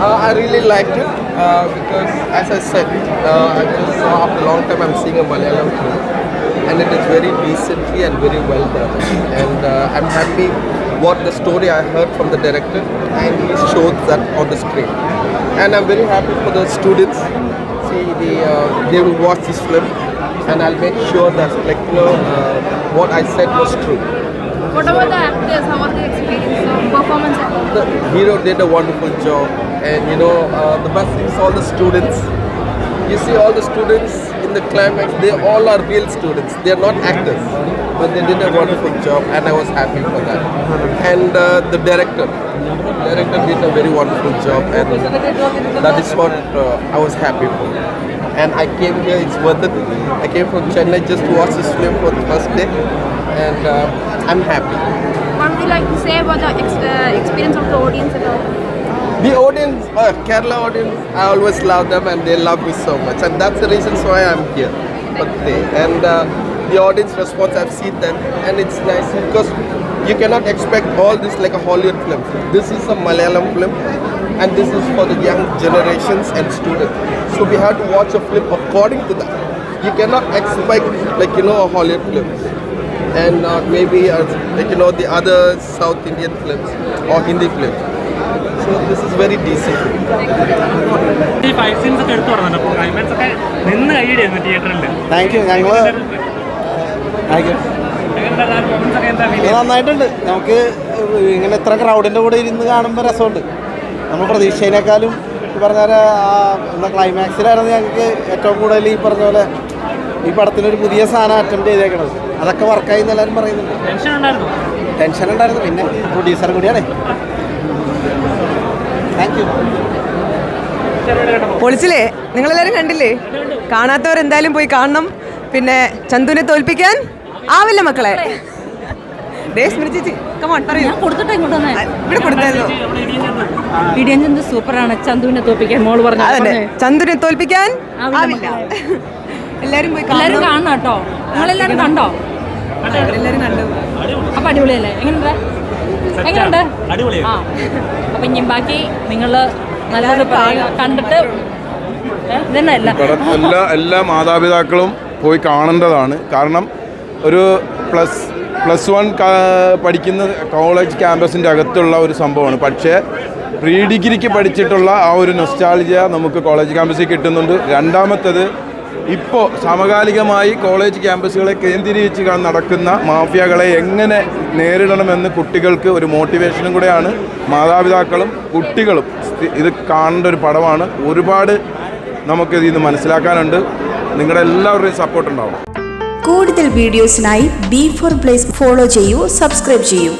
Uh, I really liked it uh, because, as I said, uh, I just saw after a long time I'm seeing a Malayalam film, and it is very decently and very well done. And I'm happy what the story I heard from the director, and he showed that on the screen. And I'm very happy for the students. See, the uh, they will watch this film, and I'll make sure that, like you know, uh, what I said was true. What about the actors? How was the experience performance? the hero did a wonderful job and you know uh, the best thing is all the students. You see all the students in the climax they all are real students. They are not actors but they did a wonderful job and i was happy for that. And uh, the director. Director did a very wonderful job and that is what uh, i was happy for. And i came here it's worth it. I came from chennai just to watch this film for the first day and uh, i'm happy What would you like to say about the ex- uh, experience of the audience and all? The audience, uh, Kerala audience, I always love them and they love me so much. And that's the reason why I'm here. And uh, the audience response, I've seen them and it's nice because you cannot expect all this like a Hollywood film. This is a Malayalam film and this is for the young generations and students. So we have to watch a film according to that. You cannot expect like, you know, a Hollywood film and not maybe uh, like you know the other South Indian films or Hindi films. So this is very decent. ഈ fight scenes ഒക്കെ എടുത്തു പറഞ്ഞല്ലോ അപ്പോൾ climax ഒക്കെ നിന്ന് കൈയിടായിരുന്നു തിയേറ്ററിൽ thank you ഞങ്ങൾ നന്നായിട്ടുണ്ട്. നമുക്ക് ഇങ്ങനെ ഇത്ര ക്രൗഡിന്റെ കൂടെ ഇരുന്ന് കാണുമ്പോൾ രസമുണ്ട്. നമ്മൾ പ്രതീക്ഷയിനേക്കാളും ഈ പറഞ്ഞ പോലെ ആ എന്താ ക്ലൈമാക്സിലായിരുന്നു ഞങ്ങൾക്ക് ഏറ്റവും കൂടുതൽ ഈ പറഞ്ഞ പോലെ ഈ പടത്തിന് ഒരു പുതിയ സാധനം അറ്റംപ്റ്റ് ചെയ്തേക്കണത്. അതൊക്കെ വർക്കായി എന്ന് എല്ലാവരും പറയുന്നുണ്ട്. ടെൻഷൻ ഉണ്ടായിരുന്നു. ടെൻഷൻ ഉണ്ടായിരുന്നു. പിന്നെ പ്രൊഡ്യൂസർ കൂടിയാണേ. താങ്ക് യു പൊളിച്ചില്ലേ? നിങ്ങളെല്ലാവരും കണ്ടില്ലേ? കാണാത്തവർ കാണാത്തവരെന്തായാലും പോയി കാണണം. പിന്നെ ചന്തുവിനെ തോൽപ്പിക്കാൻ ആവില്ല മക്കളെ. ചന്തുവിനെ തോൽപ്പിക്കാൻ മോൾ പറഞ്ഞു. ചന്തുവിനെ തോൽപ്പിക്കാൻ ആവില്ല എല്ലാരും പോയി എല്ലാരും കാണണം. കേട്ടോ. നിങ്ങളെല്ലാരും കണ്ടോ? എല്ലാരും കണ്ടു. അപ്പൊ അടിപൊളിയല്ലേ? എങ്ങനെയുണ്ട്? എങ്ങനെയുണ്ട്? ആ. അപ്പൊ ഇനി ബാക്കി നിങ്ങൾ പറയുക കണ്ടിട്ട് ഏ, ഇതന്നെ അല്ല. പടം എല്ലാ എല്ലാ മാതാപിതാക്കളും പോയി കാണേണ്ടതാണ്. കാരണം ഒരു പ്ലസ് പ്ലസ് വൺ പഠിക്കുന്ന കോളേജ് ക്യാമ്പസിന്റെ അകത്തുള്ള ഒരു സംഭവമാണ്. പക്ഷേ പ്രീ ഡിഗ്രിക്ക് പഠിച്ചിട്ടുള്ള ആ ഒരു നൊസ്റ്റാളിജ നമുക്ക് കോളേജ് ക്യാമ്പസിൽ കിട്ടുന്നുണ്ട്. രണ്ടാമത്തത് ഇപ്പോൾ സമകാലികമായി കോളേജ് ക്യാമ്പസുകളെ കേന്ദ്രീകരിച്ച് നടക്കുന്ന മാഫിയകളെ എങ്ങനെ നേരിടണമെന്ന് കുട്ടികൾക്ക് ഒരു മോട്ടിവേഷനും കൂടെയാണ്. മാതാപിതാക്കളും കുട്ടികളും ഇത് കാണേണ്ട ഒരു പടമാണ്. ഒരുപാട് നമുക്ക് ഇതിൽ മനസ്സിലാക്കാനുണ്ട്. നിങ്ങളുടെ എല്ലാവരുടെയും സപ്പോർട്ട് ഉണ്ടാവും കൂടുതൽ വീഡിയോസിനായി ബി ഫോർ പ്ലേസ് ഫോളോ ചെയ്യൂ സബ്സ്ക്രൈബ് ചെയ്യൂ.